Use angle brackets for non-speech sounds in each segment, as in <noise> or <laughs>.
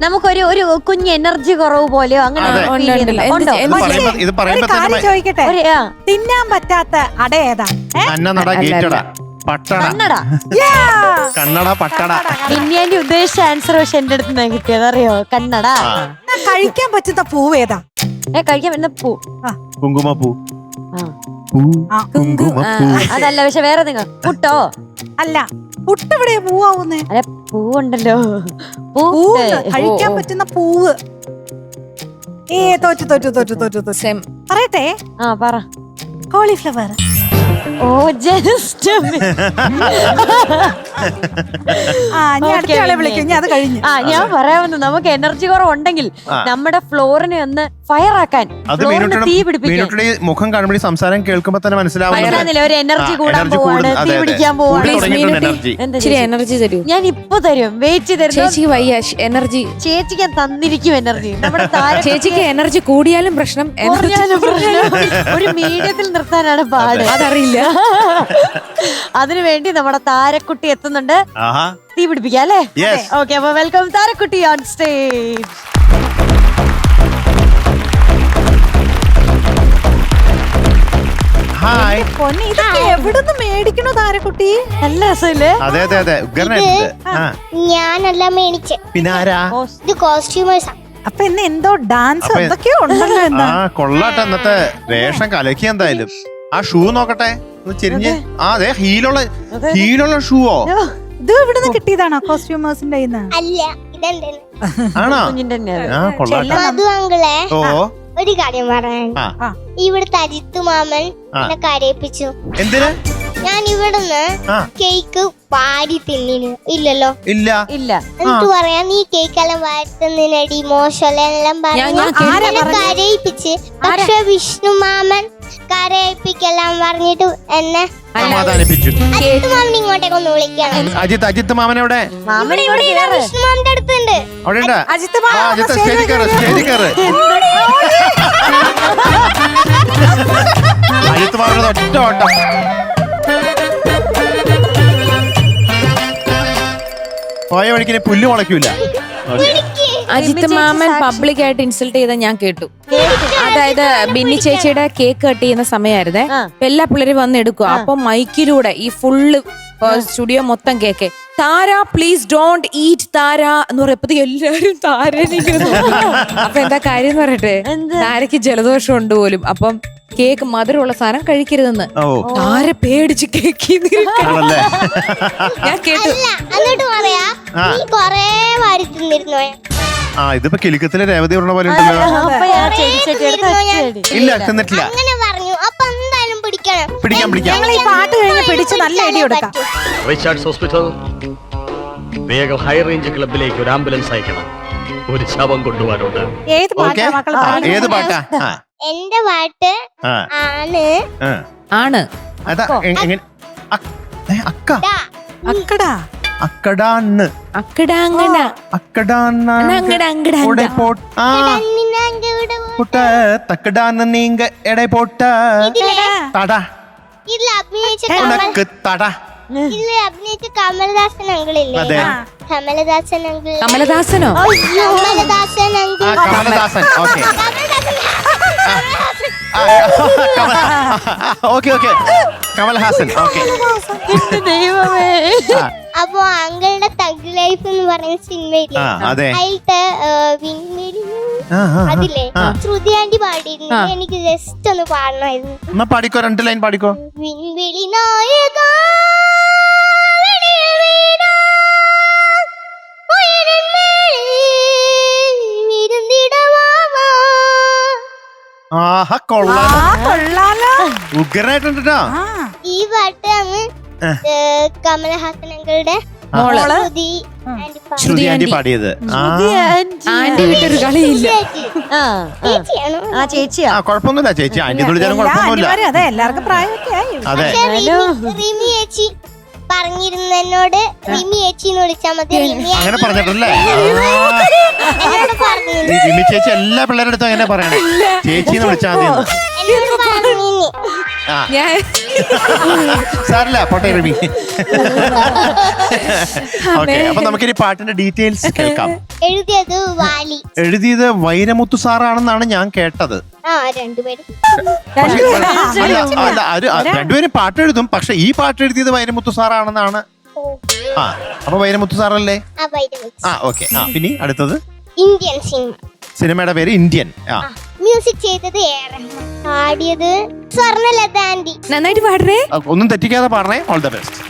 നമുക്കൊരു ഒരു കുഞ്ഞ് എനർജി കുറവ് പോലെയോ അങ്ങനെ അതെ. feel ചെയ്യുന്നുണ്ടോ? ഉണ്ടോ? ഇത് എന്ത് പറയുമ്പോ ഇത് ഒരു കാര്യം തന്നെ ചോദിക്കട്ടെ? ഒരു ആ, തിന്നാൻ പറ്റാത്ത അട ഏതാ? ഏ? അന്നനട അല്ല, ഗേറ്റട. കണ്ണട. ബിന്യാന്റെ ഉദ്ദേശിച്ച ആൻസർ പക്ഷെ എന്റെ അടുത്ത് നിന്ന് കിട്ടിയത്. അറിയോ? കണ്ണട. ആ. എന്നാ കഴിക്കാൻ പറ്റുന്ന പൂവ് ഏതാ? ഏ കഴിക്കാൻ പറ്റുന്ന പൂ. കുങ്കുമപ്പൂ. ആ. അതല്ല പക്ഷെ വേറെ നിങ്ങൾ പുട്ടോ? അല്ല പുട്ട് എവിടെ പൂവാവുന്നേ? അല്ല പൂവുണ്ടല്ലോ. പൂവ് കഴിക്കാൻ. പറ്റുന്ന പൂവ്. ഏ തോറ്റു തോറ്റു തോറ്റു തോറ്റു തോറ്റു. സെം പറയട്ടെ. ആ പറ. കോളിഫ്ലവർ ഓ ജസ്റ്റ് <laughs> ആ ഞാൻ അടുത്ത ആളെ വിളിക്കും. ഞാൻ അത് കഴിഞ്ഞു. ആ ഞാൻ പറയാമെന്ന് നമുക്ക് എനർജി കുറവുണ്ടെങ്കിൽ നമ്മുടെ ഫ്ലോറിനെ ഒന്ന് ഫയർ ആക്കാൻ അത് ഫ്ലോറിന് മീനുട്ടിയുടെ തീ പിടിപ്പിക്കാൻ മീനുട്ടിയുടെ ഈ മുഖം കാണുമ്പോൾ ഈ സംസാരം കേൾക്കുമ്പോ തന്നെ മനസ്സിലാവുന്നുണ്ട് മനസ്സിലാകുന്നില്ല ഒരു എനർജി കൂടാൻ energy പോവാണ് കൂടുന്നു. തീ അതെ, അതെ. പിടിക്കാൻ പോവാണ്. Please, തുടങ്ങിയിട്ടുണ്ട് മീനുട്ടി. energy. എന്താ ഇച്ചിരി ചേച്ചി? എനർജി തരൂ. ഞാൻ ഇപ്പൊ തരും. വെയിറ്റ് തരുന്നു. ചേച്ചി വയ്യ. എനർജി ചേച്ചി ഞാൻ തന്നിരിക്കും എനർജി നമ്മുടെ താരക്കുട്ടിയെ <laughs> ചേച്ചിക്ക് എനർജി കൂടിയാലും പ്രശ്നം. എനർജി കുറഞ്ഞാലും <laughs> പ്രശ്നം. ഒരു മീഡിയത്തിൽ നിർത്താനാണ് പാട്. അതറിയില്ല. <laughs> അതിനു വേണ്ടി നമ്മുടെ താരക്കുട്ടി എത്തുന്നുണ്ട്. ആഹാ. തീ പിടിപ്പിക്കാം അല്ലേ? ഓക്കെ അപ്പൊ വെൽക്കം താരക്കുട്ടി ഓൺ സ്റ്റേജ് ഹായ് പൊന്നി ഇതൊക്കെ എവിടുന്ന് മേടിക്കണു താരക്കുട്ടി? നല്ല രസമില്ലേ? അതെ അതെ അതെ. ഞാനല്ല മേടിച്ച്. പിന്നെ ആരാ? ഇത് കോസ്റ്റ്യൂമേഴ്സാ. അപ്പൊ ഇന്ന് എന്തോ ഡാൻസ് എന്തൊക്കെയോ ഉണ്ടല്ലോ കൊള്ളാട്ടെ ഇന്നത്തെ വേഷം കലക്കി എന്തായാലും. ആ ഷൂ നോക്കട്ടെ. ചെരിഞ്ഞ്. ആ അതെ ഹീലുള്ള. ഹീലുള്ള ഷൂവോ? ഇത് ഇവിടുന്ന് കിട്ടിയതാണോ കോസ്റ്റ്യൂമേഴ്സിന്റെ അല്ല ഇതെന്ത് ആണോ? ആ കൊള്ളാട്ടെ ഓ. ഒരു കാര്യം പറയാൻ. ഇവിടുത്തെ അജിത്ത് മാമൻ എന്നെ കരയിപ്പിച്ചു. എന്തിന്? ഞാൻ ഇവിടുന്ന് കേക്ക് വാരി തിന്നിന്. ഇല്ലല്ലോ. ഇല്ല. ഇല്ല. എന്നിട്ട് പറയാ? നീ കേക്ക് എല്ലാം വാരി മോശമല്ല എല്ലാം പറഞ്ഞു. കരയിപ്പിച്ച്. പക്ഷെ വിഷ്ണു മാമൻ കരയിപ്പിക്കെല്ലാം പറഞ്ഞിട്ട് എന്നെ. സമാധാനിപ്പിച്ചു. അജിത്ത് മാമൻ ഇങ്ങോട്ടേക്ക് ഒന്ന് വിളിക്കണം. അജിത്ത് അജിത്ത് മാമൻ എവിടെ? മാമൻ ഇവിടെ വിഷ്ണു മാമന്റെ അടുത്തുണ്ട്. അവിടെ ഉണ്ട്? അജിത്ത് ആ മാമ അജിത്ത് സ്റ്റേജിൽ സ്റ്റേജിൽ കയറ് സ്റ്റേജിൽ കയറ് അജിത്ത് മാമൻ ഒറ്റ ഓട്ടം. പോയ വഴിക്ക് പുല്ല് മുളയ്ക്കൂല. അജിത്ത് മാമൻ പബ്ലിക് ആയിട്ട് ഇൻസൾട്ട് ചെയ്ത ഞാൻ കേട്ടു. അതായത് ബിന്നി ചേച്ചിയുടെ കേക്ക് കട്ട് ചെയ്യുന്ന സമയമായിരുന്നേ. എല്ലാ പിള്ളേരും വന്ന് എടുക്കുക അപ്പൊ മൈക്കിലൂടെ ഈ ഫുള്ള് സ്റ്റുഡിയോ മൊത്തം cake. Thara please don't eat Thara എന്ന് പറയപ്പോ എല്ലാരും താരനിക്കുന്നു അപ്പൊ എന്താ കാര്യം എന്ന് പറയട്ടെ? താരക്ക് ജലദോഷം ഉണ്ട് പോലും. അപ്പം കേക്ക് മധുരമുള്ള സാധനം കഴിക്കരുതെന്ന്. താര പേടിച്ച് കേക്ക് ഞാൻ കേട്ടു. എന്നിട്ട് പറയാ. കൊറേ വാരി തിന്നിരുന്നോ? ആ ഇതിപ്പോ കിലുക്കത്തിലെ രേവതി പറഞ്ഞ പോലെ ഉണ്ടല്ലോ. അപ്പൊ ഞാൻ ചെടി ചെടി എടുത്ത് ഒറ്റയടി. ഇല്ല തിന്നിട്ടില്ല. അങ്ങനെ പറഞ്ഞു. അപ്പൊ എന്തായാലും പിടിക്കണം. പിടിക്കാം പിടിക്കാം. ഞങ്ങൾ ഈ പാട്ട് കഴിഞ്ഞ് പിടിച്ച് നല്ല ഇടി കൊടുക്കാം റിച്ചാർഡ്സ് ഹോസ്പിറ്റൽ വേഗം ഹൈ റേഞ്ച് ക്ലബിലേക്ക് ഒരു ആംബുലൻസ് അയക്കണം. ഒരു ശവം കൊണ്ടുപോകാനുണ്ട് ഏത് ഓക്കെ. പാട്ടാ മക്കൾ ഏത് പാട്ടാ? ആ. എന്റെ പാട്ട് ആ. ആണ്. ആ. ആണ്. അതാ എ- എങ്ങനെ? അ- ഏ, അക്ക. അക്കടാ. ആ തക്കടാന്ന് നീങ്ക എടை പോട്ട. ഇതിലെ. തട. അഭിനയിച്ച കമലദാസൻ അങ്കിളില്ലേ? അതെ. കമലദാസൻ അങ്കിൾ. കമലദാസനോ കമലദാസൻ ആ uncle. Kamaladasan okay. Okay okay. Kamal Haasan okay. എന്റെ ദൈവമേ. അപ്പൊ അങ്കിളുടെ തഗ് ലൈഫ് എന്ന് പറയുന്ന സിനിമയില്ലേ ആ അതെ. അതിലത്തെ വിൺമിളി ആ, ആ, ആ. അതില്ലേ? ആ. ശ്രുതി ആന്റി പാടിയിരുന്നു എനിക്ക് ജസ്റ്റ് ഒന്ന് പാടണമായിരുന്നു. എന്നാ പാടിക്കോ? രണ്ട് ലൈൻ പാടിക്കോ? വിൺവിളി നായക. ആഹാ കൊള്ളാം ആ കൊള്ളാലോ. ഉഗ്രനായിട്ടുണ്ട് ആ. ഈ പാട്ട് അങ്ങ് ആ. കമലഹാസൻ അങ്കിളുടെ മോൾ. ശ്രുതി ആന്റി. ശ്രുതി. പാടിയത്. ആ. ആന്റി വിട്ടൊരു കളിയില്ല. ചേച്ചി. ആ ആ. ചേച്ചിയാണോ? ആ ചേച്ചിയാ. ആ കുഴപ്പമൊന്നുമില്ല ചേച്ചി. ആന്റി എന്ന് വിളിച്ചാലും എല്ലാ കുഴപ്പമൊന്നുമില്ല. അനിവാര്യം അതെ എല്ലാവർക്കും പ്രായമൊക്കെ ആയി. അതെ. റിമി ചേച്ചി പറഞ്ഞിരുന്നു എന്നോട് റിമി ചേച്ചി എന്ന് വിളിച്ചാൽ മതി റിമി അങ്ങനെ പറഞ്ഞിട്ടല്ലേ. എന്നോട് ഈ ചേച്ചി എല്ലാ പിള്ളേരുടെ അടുത്തും അങ്ങനെ പറയണേ. ചേച്ചി എന്ന് വിളിച്ചാൽ മതി എന്ന്. എന്നോട് പറഞ്ഞു ആ. ഞാൻ സാറില്ല പോട്ടെ റിമി. ഓക്കെ അപ്പൊ നമുക്കിനി പാട്ടിന്റെ ഡീറ്റെയിൽസ് കേൾക്കാം. എഴുതിയത് വാലി. എഴുതിയത് വൈരമുത്തു സാറാണെന്നാണ് ഞാൻ കേട്ടത്. ആ രണ്ടുപേരും. പക്ഷേ, അല്ല, രണ്ടുപേരും എഴുതും പക്ഷെ ഈ പാട്ട് എഴുതിയത് വൈരമുത്തു സാറാണെന്നാണ്. ആ അപ്പൊ വൈരമുത്തു സാറല്ലേ? ആ വൈരമിക്സ് ആ ഓക്കെ. ആ പിന്നെ അടുത്തത്. Indian cinema. സിനിമയുടെ പേര് ഇന്ത്യൻ. ആ. മ്യൂസിക് ചെയ്തത് എ ആർ റഹ്മാൻ. പാടിയത് സ്വർണലത ആന്റി. നന്നായിട്ട് പാടരേ ആ, ഒന്നും തെറ്റിക്കാതെ പാടണേ. ഓൾ ദ ബെസ്റ്റ്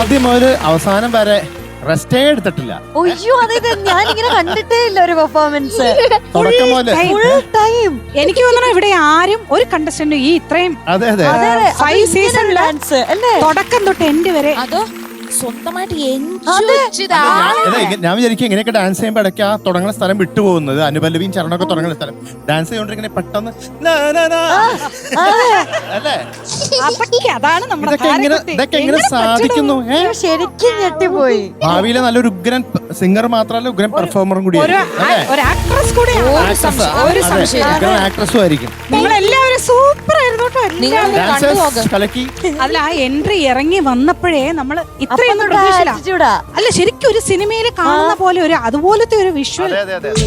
ആദ്യം മുതൽ അവസാനം വരെ റെസ്റ്റേ എടുത്തിട്ടില്ല. ഒയ്യോ അതായത് ഞാനിങ്ങനെ കണ്ടിട്ടേ ഇല്ല ഒരു പെർഫോമൻസ് തുടക്കം മുതൽ. ഫുൾ ടൈം എനിക്ക് തോന്നണം ഇവിടെ ആരും ഒരു കണ്ടസ്റ്റന്റും ഈ ഇത്രയും അതെ അതെ. ഫൈവ് സീസൺ ഡാൻസ് അല്ലേ? തുടക്കം തൊട്ട് എൻഡ് വരെ അതോ? സ്വന്തമായിട്ട് ഞാൻ വിചാരിക്കും ഇങ്ങനെയൊക്കെ ഡാൻസ് ചെയ്യുമ്പോൾ ഇടയ്ക്ക് ആ തുടങ്ങുന്ന സ്ഥലം വിട്ടുപോകുന്നത്. അനുപല്ലവിയും ചരണമൊക്കെ തുടങ്ങുന്ന സ്ഥലം. ഡാൻസ് ചെയ്തോണ്ടിരിക്കുന്ന പെട്ടെന്ന്. അല്ലേ? അതാണ് ഇതൊക്കെ എങ്ങനെ സാധിക്കുന്നു? ശരിക്കും ഞെട്ടിപ്പോയി. ഭാവിയിലെ നല്ലൊരു ഉഗ്രൻ സിംഗർ മാത്രമല്ല ഉഗ്രൻ പെർഫോമറും കൂടി ആക്ട്രസ് ആയിരിക്കും. നിങ്ങൾ എല്ലാവരും സൂപ്പർ ആയിരുന്നു കേട്ടോ കലക്കി. അതിൽ ആ എൻട്രി ഇറങ്ങി വന്നപ്പോഴേ നമ്മൾ അപ്പൊ അല്ല ശരിക്കും ഒരു സിനിമയിൽ കാണുന്ന പോലെ ഒരു അതുപോലത്തെ ഒരു വിഷ്വൽ അതെ അതെ അതെ.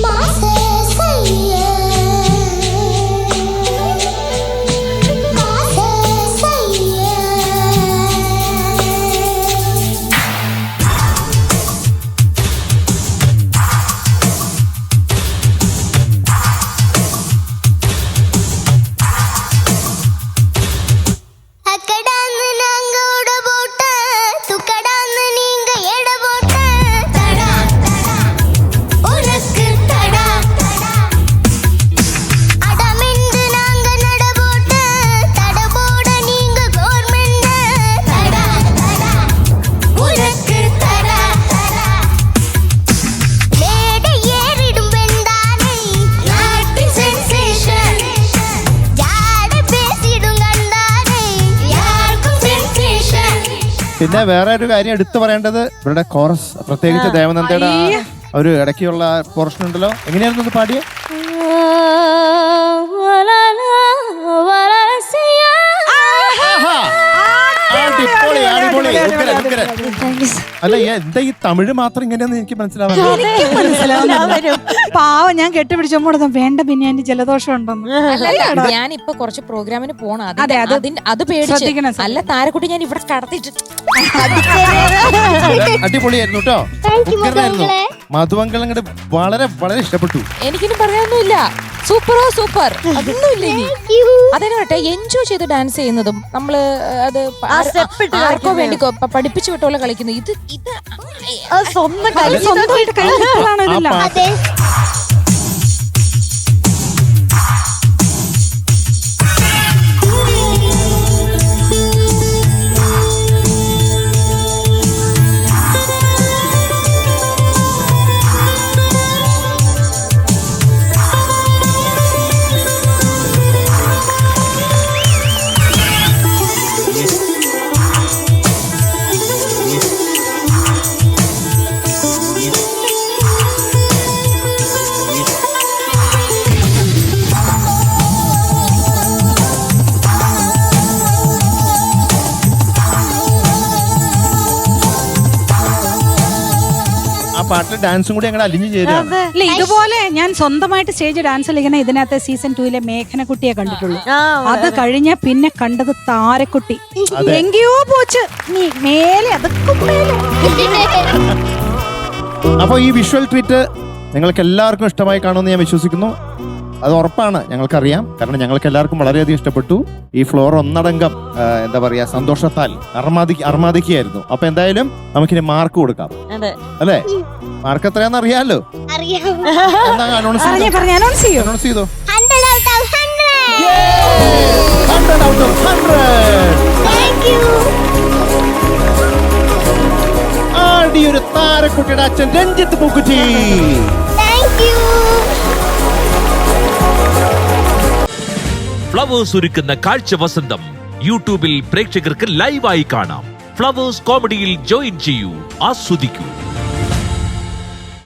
പിന്നെ വേറെ ഒരു കാര്യം എടുത്തു പറയേണ്ടത് ഇവരുടെ കോറസ് പ്രത്യേകിച്ച് ദേവനന്ദയുടെ ആ ഒരു ഇടയ്ക്കുള്ള പോർഷൻ ഉണ്ടല്ലോ. എങ്ങനെയായിരുന്നു പാടിയ? അടിപൊളി അടിപൊളി ഉഗ്രൻ, ഉഗ്രൻ. അല്ല ഈ എന്താ ഈ തമിഴ് മാത്രം ഇങ്ങനെയാന്ന് എനിക്ക് മനസ്സിലാവുന്നത് എല്ലാവരും പാവം ഞാൻ കെട്ടിപ്പിടിച്ചപ്പോൾ വേണ്ട പിന്നെ എന്റെ ജലദോഷം ഉണ്ടെന്ന്. അല്ലല്ല ഞാനിപ്പൊ കുറച്ച് പ്രോഗ്രാമിന് പോണം. അതെ, അത് അതിന്റെ- അത് പേടിച്ച് ശ്രദ്ധിക്കണം, അല്ല താരക്കുട്ടി ഞാൻ ഇവിടെ കടത്തിട്ട് അടിപൊളിയായിരുന്നു കേട്ടോ. Thank you, ഉഗ്രനായിരുന്നു. മധുവങ്കൾ വളരെ വളരെ ഇഷ്ടപ്പെട്ടു. എനിക്കിനി പറയാനൊന്നുമില്ല. സൂപ്പറോ സൂപ്പർ. അതൊന്നുമില്ല ഇനി. അതിനാട്ടെ എൻജോയ് ചെയ്ത് ഡാൻസ് ചെയ്യുന്നതും നമ്മൾ അത് ആർക്കോ. വേണ്ടി പഠിപ്പിച്ചു വിട്ടോലെ കളിക്കുന്നു. ഇത് ഇത് സ്വന്തം സ്വന്തമായിട്ട് ഇതെല്ലാം ഡാൻസും കൂടി അങ്ങനെ അലിഞ്ഞു ചേരുക ഇല്ല ഇതുപോലെ ഞാൻ സ്വന്തമായിട്ട് സ്റ്റേജ് ഡാൻസ് കളിക്കുന്ന ഇതിനകത്ത് സീസൺ ടൂയിലെ മേഘനക്കുട്ടിയെ കണ്ടിട്ടുള്ളൂ. അത് കഴിഞ്ഞ പിന്നെ കണ്ടത് താരക്കുട്ടി. അതെ. എങ്കയോ പോച്ച്. നീ മേലെ അതൊക്കെ മേലെ. അപ്പോൾ ഈ വിഷ്വൽ ട്രീറ്റ് നിങ്ങൾക്ക് എല്ലാവർക്കും ഇഷ്ടമായി കാണുമെന്ന് ഞാൻ വിശ്വസിക്കുന്നു. അത് ഉറപ്പാണ് ഞങ്ങൾക്കറിയാം. കാരണം ഞങ്ങൾക്ക് എല്ലാവർക്കും വളരെയധികം ഇഷ്ടപ്പെട്ടു. ഈ ഫ്ലോർ ഒന്നടങ്കം ആ, എന്താ പറയാ സന്തോഷത്താൽ അർമാദി അർമാദിക്കുകയായിരുന്നു. അപ്പൊ എന്തായാലും നമുക്കിനി മാർക്ക് കൊടുക്കാം. അതെ. അല്ലേ? മാർക്ക് എത്രയാന്ന് അറിയാലോ അറിയാം എന്താ അനൗൺസ് പറഞ്ഞേ ചെയ്തോ പറഞ്ഞ അനൗൺസ് ചെയ്യൂ? അനൗൺസ് ചെയ്തോ? Hundred out of hundred hundred out of hundred thank you ആടിയൊരു താരക്കുട്ടിയുടെ അച്ഛൻ Ranjith Pookkutty. Thank you Flowers ഒരുക്കുന്ന കാഴ്ച വസന്തം. യൂട്യൂബിൽ പ്രേക്ഷകർക്ക് ലൈവായി കാണാം. ഫ്ലവേഴ്സ് കോമഡിയിൽ ജോയിൻ ചെയ്യൂ. ആസ്വദിക്കൂ.